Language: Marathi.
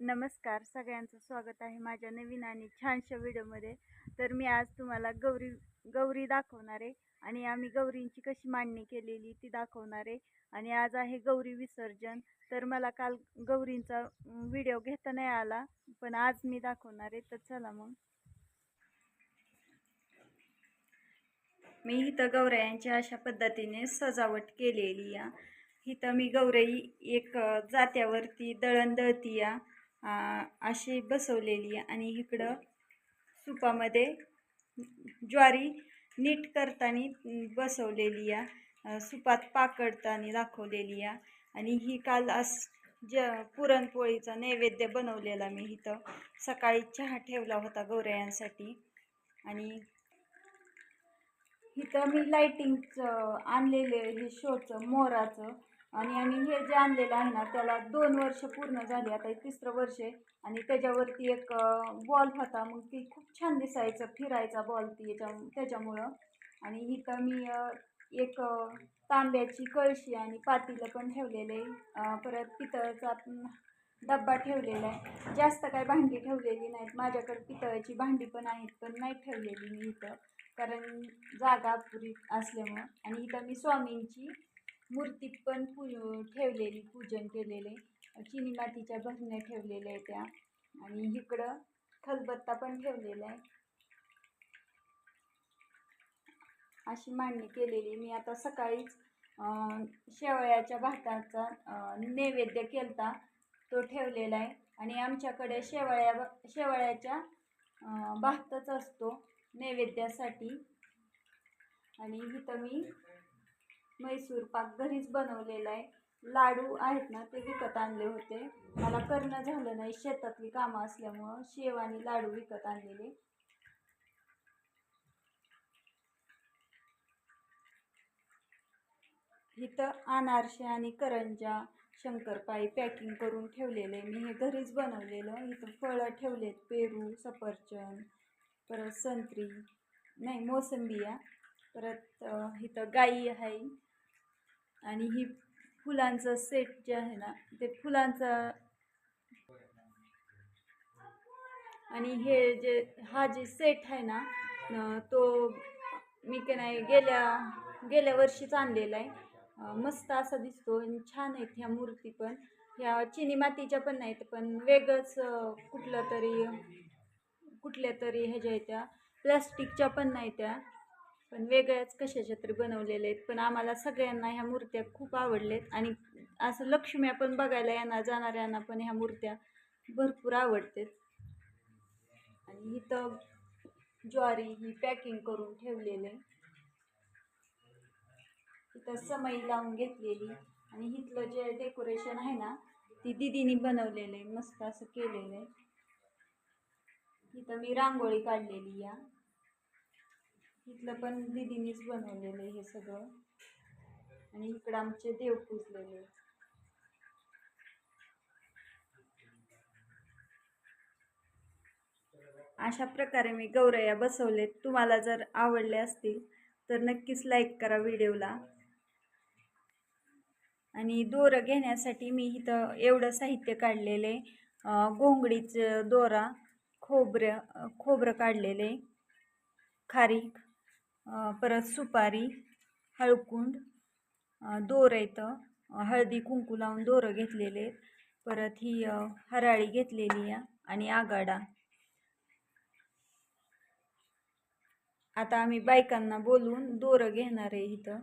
नमस्कार सगळ्यांचं स्वागत आहे माझ्या नवीन आणि छानशा व्हिडिओमध्ये. तर मी आज तुम्हाला गौरी गौरी दाखवणार आहे आणि आम्ही गौरींची कशी मांडणी केलेली ती दाखवणार आहे. आणि आज आहे गौरी विसर्जन. तर मला काल गौरींचा व्हिडिओ घेता नाही आला पण आज मी दाखवणार आहे. तर चला मग. मी इथं गौऱ्यांची अशा पद्धतीने सजावट केलेली या. इथं मी गौरई एक जात्यावरती दळण दळती या अशी बसवलेली आणि इकडं सुपामध्ये ज्वारी नीट करताना बसवलेली या सुपात पाकडताना दाखवलेली या आणि ही काल अस ज पुरणपोळीचा नैवेद्य बनवलेला मी इथं. सकाळी चहा ठेवला होता गौऱ्यांसाठी. आणि इथं मी लाईटिंगचं आणलेले हे शोचं मोराचं. आणि आम्ही हे जे आणलेलं आहे ना त्याला दोन वर्ष पूर्ण झाली. आता एक तिसरं वर्ष आहे आणि त्याच्यावरती एक बॉल होता. मग ती खूप छान दिसायचं फिरायचा बॉल ती याच्या त्याच्यामुळं. आणि इथं मी एक तांब्याची कळशी आणि पातीलं पण ठेवलेले आहे. परत पितळचा पण डब्बा ठेवलेला आहे. जास्त काय भांडी ठेवलेली नाहीत. माझ्याकडे पितळाची भांडी पण आहेत पण नाही ठेवलेली मी इथं. कारण जागा पुरी असल्यामुळं. आणि इथं मी स्वामींची मूर्ती पण पू ठेवलेली पूजन केलेले. चिनी मातीच्या भरण्या ठेवलेल्या आहे त्या. आणि इकडं खलबत्ता पण ठेवलेला आहे. अशी मांडणी केलेली. मी आता सकाळीच अं, शेवयाच्या भाताचा नैवेद्य केलता. तो ठेवलेला आहे. आणि आमच्याकडे शेवळ्या शेवळ्याच्या भातच असतो नैवेद्यासाठी. आणि इथं मी मैसूर पाक घरीच बनवलेला आहे. लाडू आहेत ना ते विकत आणले होते. मला करणं झालं नाही शेतातली कामं असल्यामुळं शेव आणि लाडू विकत आणलेले. इथं अनारसे आणि करंजा शंकरपाळी पॅकिंग करून ठेवलेले मी हे घरीच बनवलेलं. इथं फळं ठेवलेत पेरू सफरचंद परत संत्री नाही मोसंबी या परत इथं गाई आहे. आणि ही फुलांचं सेट जे आहे ना ते फुलांचा आणि हे जे हा जे सेट आहे ना तो मी का नाही गेल्या गेल्या वर्षीच आणलेला आहे. मस्त असा दिसतो आणि छान आहेत ह्या मूर्ती पण. ह्या चिनी मातीच्या पण नाहीत पण वेगळंच कुठलं तरी कुठल्या तरी ह्याच्या आहेत त्या. प्लास्टिकच्या पण नाही त्या. पण वेगळ्याच कशाच्या तरी बनवलेल्या आहेत. पण आम्हाला सगळ्यांना ह्या मूर्त्या खूप आवडलेत आणि असं लक्ष्म्या पण बघायला येणार जाणाऱ्यांना पण ह्या मूर्त्या भरपूर आवडतात. आणि इथं ज्वारी ही पॅकिंग करून ठेवलेले इथं समई लावून घेतलेली. आणि इथलं जे डेकोरेशन आहे ना ती दिदीनी बनवलेलं आहे. मस्त असं केलेलं आहे. इथं मी रांगोळी काढलेली या. इथलं पण दिदीनीच बनवलेलं आहे हे सगळं. आणि इकडं आमचे देव पुजलेले अशा प्रकारे मी गौरया बसवलेत. तुम्हाला जर आवडले असतील तर नक्कीच लाईक करा व्हिडिओला. आणि दोरं घेण्यासाठी मी इथं एवढं साहित्य काढलेले. घोंगडीचं दोरा खोबरं खोबरं काढलेले. खारीक. परत सुपारी हळकुंड दोरं इथं हळदी कुंकू लावून दोरं घेतलेले आहेत. परत ही हराळी घेतलेली आहे आणि आगाडा. आता आम्ही बायकांना बोलून दोरं घेणार आहे इथं.